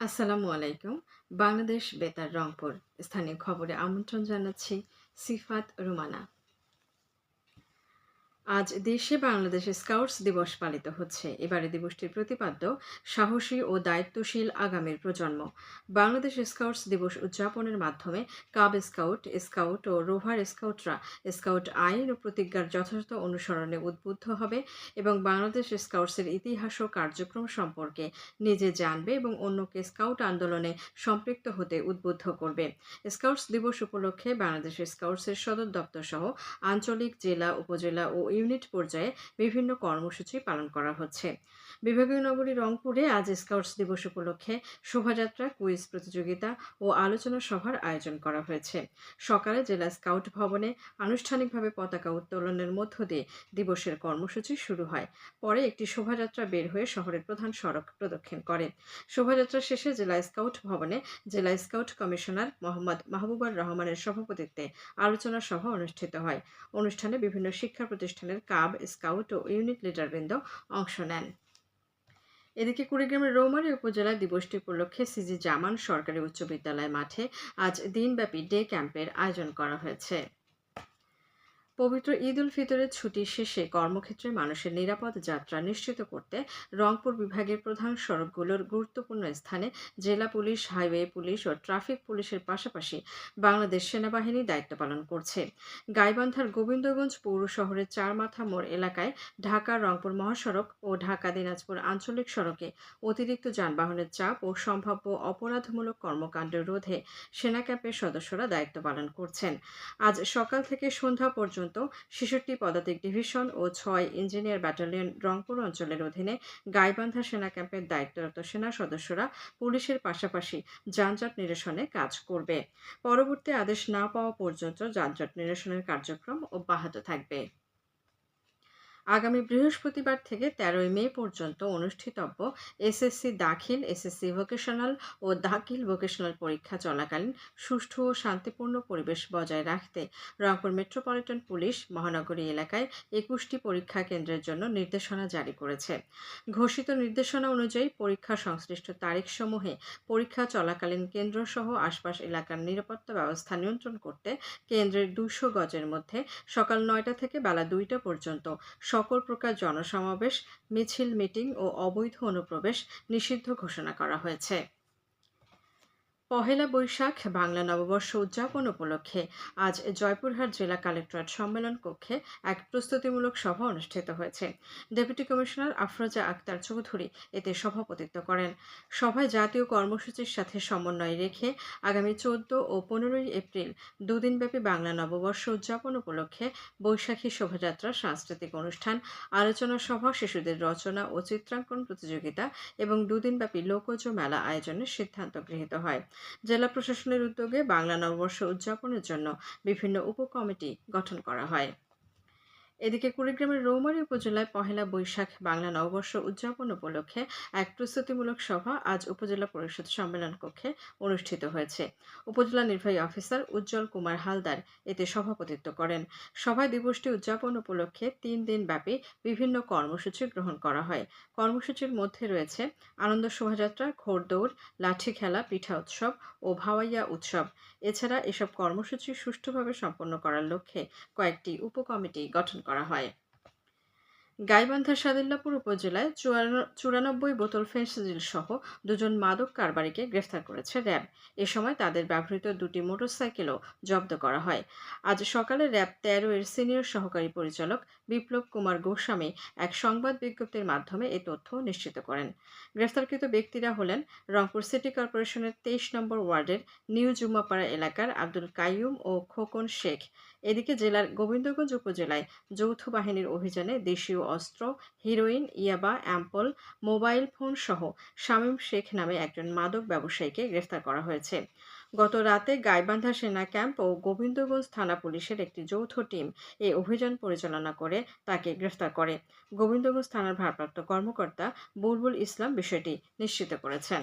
আসসালামু আলাইকুম। বাংলাদেশ বেতার রংপুর। স্থানীয় খবরে আমন্ত্রণ জানাচ্ছি সিফাত রুমানা। আজ দেশে বাংলাদেশ স্কাউটস দিবস পালিত হচ্ছে। এবারে দিবসটির প্রতিপাদ্য, সাহসী ও দায়িত্বশীল আগামীর প্রজন্ম। বাংলাদেশ স্কাউটস দিবস উদযাপনের মাধ্যমে কাব স্কাউট স্কাউট ও রোভার স্কাউটরা স্কাউট আইন ও প্রতিজ্ঞার যথাযথ অনুসরণে উদ্বুদ্ধ হবে এবং বাংলাদেশ স্কাউটসের ইতিহাস ও কার্যক্রম সম্পর্কে নিজে জানবে এবং অন্যকে স্কাউট আন্দোলনে সম্পৃক্ত হতে উদ্বুদ্ধ করবে। স্কাউটস দিবস উপলক্ষে বাংলাদেশ স্কাউটসের সদর দপ্তর সহ আঞ্চলিক জেলা, উপজেলা ও ইউনিট পর্যায়ে বিভিন্ন কর্মসূচি পালন করা হচ্ছে। বিভাগীয় নগরী রংপুরে আজ স্কাউটস দিবস উপলক্ষে শোভাযাত্রা, কুইজ প্রতিযোগিতা ও আলোচনা সভার আয়োজন করা হয়েছে। সকালে জেলা স্কাউট ভবনে আনুষ্ঠানিকভাবে পতাকা উত্তোলনের মধ্য দিয়ে দিবসের কর্মসূচি শুরু হয়। পরে একটি শোভাযাত্রা বের হয়ে শহরের প্রধান সড়ক প্রদক্ষিণ করে। শোভাযাত্রা শেষে জেলা স্কাউট ভবনে জেলা স্কাউট কমিশনার মোহাম্মদ মাহবুবার রহমানের সভাপতিত্বে আলোচনা সভা অনুষ্ঠিত হয়। অনুষ্ঠানে বিভিন্ন শিক্ষা প্রতিষ্ঠানের কাব, স্কাউট ও ইউনিট লিডারবৃন্দ অংশ নেন। এদিকে কুড়িগ্রামের রৌমারী উপজেলা দিবসটি উপলক্ষে সিজি জামান সরকারি উচ্চ বিদ্যালয় মাঠে আজ দিনব্যাপী ডে ক্যাম্পের আয়োজন করা হয়েছে। পবিত্র ঈদ উল ফিতরের ছুটি শেষে কর্মক্ষেত্রে মানুষের নিরাপদ যাত্রা নিশ্চিত করতে রংপুর বিভাগের প্রধান সড়কগুলোর গুরুত্বপূর্ণ স্থানে জেলা পুলিশ, হাইওয়ে পুলিশ ও ট্রাফিক পুলিশের পাশাপাশি বাংলাদেশ সেনাবাহিনী দায়িত্ব পালন করছে। গাইবান্ধার গোবিন্দগঞ্জ পৌর শহরের চারমাথা মোড় এলাকায় ঢাকা রংপুর মহাসড়ক ও ঢাকা দিনাজপুর আঞ্চলিক সড়কে অতিরিক্ত যানবাহনের চাপ ও সম্ভাব্য অপরাধমূলক কর্মকাণ্ড রোধে সেনা ক্যাম্পের সদস্যরা দায়িত্ব পালন করছেন। আজ সকাল থেকে সন্ধ্যা পর্যন্ত পর্যন্ত ছেষট্টি পদাতিক ডিভিশন ও ছয় ইঞ্জিনিয়ার ব্যাটালিয়ন রংপুর অঞ্চলের অধীনে গাইবান্ধা সেনা ক্যাম্পের দায়িত্বরত সেনা সদস্যরা পুলিশের পাশাপাশি যানজট নিরসনে কাজ করবে। পরবর্তী আদেশ না পাওয়া পর্যন্ত যানজট নিরসনের কার্যক্রম অব্যাহত থাকবে। আগামী বৃহস্পতিবার থেকে তেরোই মে পর্যন্ত অনুষ্ঠিতব্য এসএসসি দাখিল, এসএসসি ভোকেশনাল ও দাখিল ভোকেশনাল পরীক্ষা চলাকালীন সুষ্ঠু ও শান্তিপূর্ণ পরিবেশ বজায় রাখতে রংপুর মেট্রোপলিটন পুলিশ মহানগরী এলাকায় একুশটি পরীক্ষা কেন্দ্রের জন্য নির্দেশনা জারি করেছে। ঘোষিত নির্দেশনা অনুযায়ী পরীক্ষা সংশ্লিষ্ট তারিখসমূহে পরীক্ষা চলাকালীন কেন্দ্রসহ আশপাশ এলাকার নিরাপত্তা ব্যবস্থা নিয়ন্ত্রণ করতে কেন্দ্রের দুশো গজের মধ্যে সকাল নয়টা থেকে বেলা দুইটা পর্যন্ত সকল প্রকার জনসমাবেশ মিছিল মিটিং ও অবৈধ অনুপ্রবেশ নিষিদ্ধ ঘোষণা করা হয়েছে। পহেলা বৈশাখ, বাংলা নববর্ষ উদযাপন উপলক্ষে আজ জয়পুরহাট জেলা কালেক্টরেট সম্মেলন কক্ষে এক প্রস্তুতিমূলক সভা অনুষ্ঠিত হয়েছে। ডেপুটি কমিশনার আফরোজা আক্তার চৌধুরী এতে সভাপতিত্ব করেন। সভায় জাতীয় কর্মসূচির সাথে সমন্বয় রেখে আগামী চোদ্দ ও পনেরোই এপ্রিল দুদিনব্যাপী বাংলা নববর্ষ উদযাপন উপলক্ষে বৈশাখী শোভাযাত্রা, সাংস্কৃতিক অনুষ্ঠান, আলোচনা সভা, শিশুদের রচনা ও চিত্রাঙ্কন প্রতিযোগিতা এবং দুদিনব্যাপী লোকজ মেলা আয়োজনের সিদ্ধান্ত গৃহীত হয়। জেলা প্রশাসনের উদ্যোগে বাংলা নববর্ষ উদযাপনের জন্য বিভিন্ন উপকমিটি গঠন করা হয়। এদিকে কুড়িগ্রামের রৌমারী উপজেলায় পহেলা বৈশাখ বাংলা নববর্ষ উদযাপন উপলক্ষে এক প্রস্তুতিমূলক সভা আজ উপজেলা পরিষদ সম্মেলন কক্ষে অনুষ্ঠিত হয়েছে। উপজেলা নির্বাহী অফিসার উজ্জ্বল কুমার হালদার এতে সভাপতিত্ব করেন। সভায় দিবসটি উদযাপন উপলক্ষে তিন দিন ব্যাপী বিভিন্ন কর্মসূচি গ্রহণ করা হয়। কর্মসূচির মধ্যে রয়েছে আনন্দ শোভাযাত্রা ঘোড়দৌড় লাঠি খেলা, পিঠা উৎসব ও ভাওয়াইয়া উৎসব। এছাড়া এসব কর্মসূচি সুষ্ঠুভাবে সম্পন্ন করার লক্ষ্যে কয়েকটি উপকমিটি গঠন করা হয়। গাইবান্ধার সাদিল্লাপুর উপজেলায় চুরানব্বই বোতল ফেন্সিডিল সহ দুজন মাদক কারবারিকে গ্রেফতার করেছে র্যাব। এ সময় তাদের ব্যবহৃত দুটি মোটরসাইকেলও জব্দ করা হয়। আজ সকালে র্যাব তেরো এর সিনিয়র সহকারী পরিচালক বিপ্লব কুমার গোস্বামী এক সংবাদ বিজ্ঞপ্তির মাধ্যমে এ তথ্য নিশ্চিত করেন। গ্রেফতারকৃত ব্যক্তিরা হলেন রংপুর সিটি কর্পোরেশনের তেইশ নম্বর ওয়ার্ডের নিউ জুম্মাপাড়া এলাকার আব্দুল কাইয়ুম ও খোকন শেখ। এদিকে জেলার গোবিন্দগঞ্জ উপজেলায় যৌথ বাহিনীর অভিযানে দেশীয় অস্ত্র, হিরোইন, ইয়াবা, অ্যাম্পল, মোবাইল ফোন সহ শামীম শেখ নামে একজন মাদক ব্যবসায়ীকে গ্রেফতার করা হয়েছে। গত রাতে গাইবান্ধা সেনা ক্যাম্প ও গোবিন্দগঞ্জ থানা পুলিশের একটি যৌথ টিম এই অভিযান পরিচালনা করে তাকে গ্রেফতার করে। গোবিন্দগঞ্জ থানার ভারপ্রাপ্ত কর্মকর্তা বুলবুল ইসলাম বিষয়টি নিশ্চিত করেছেন।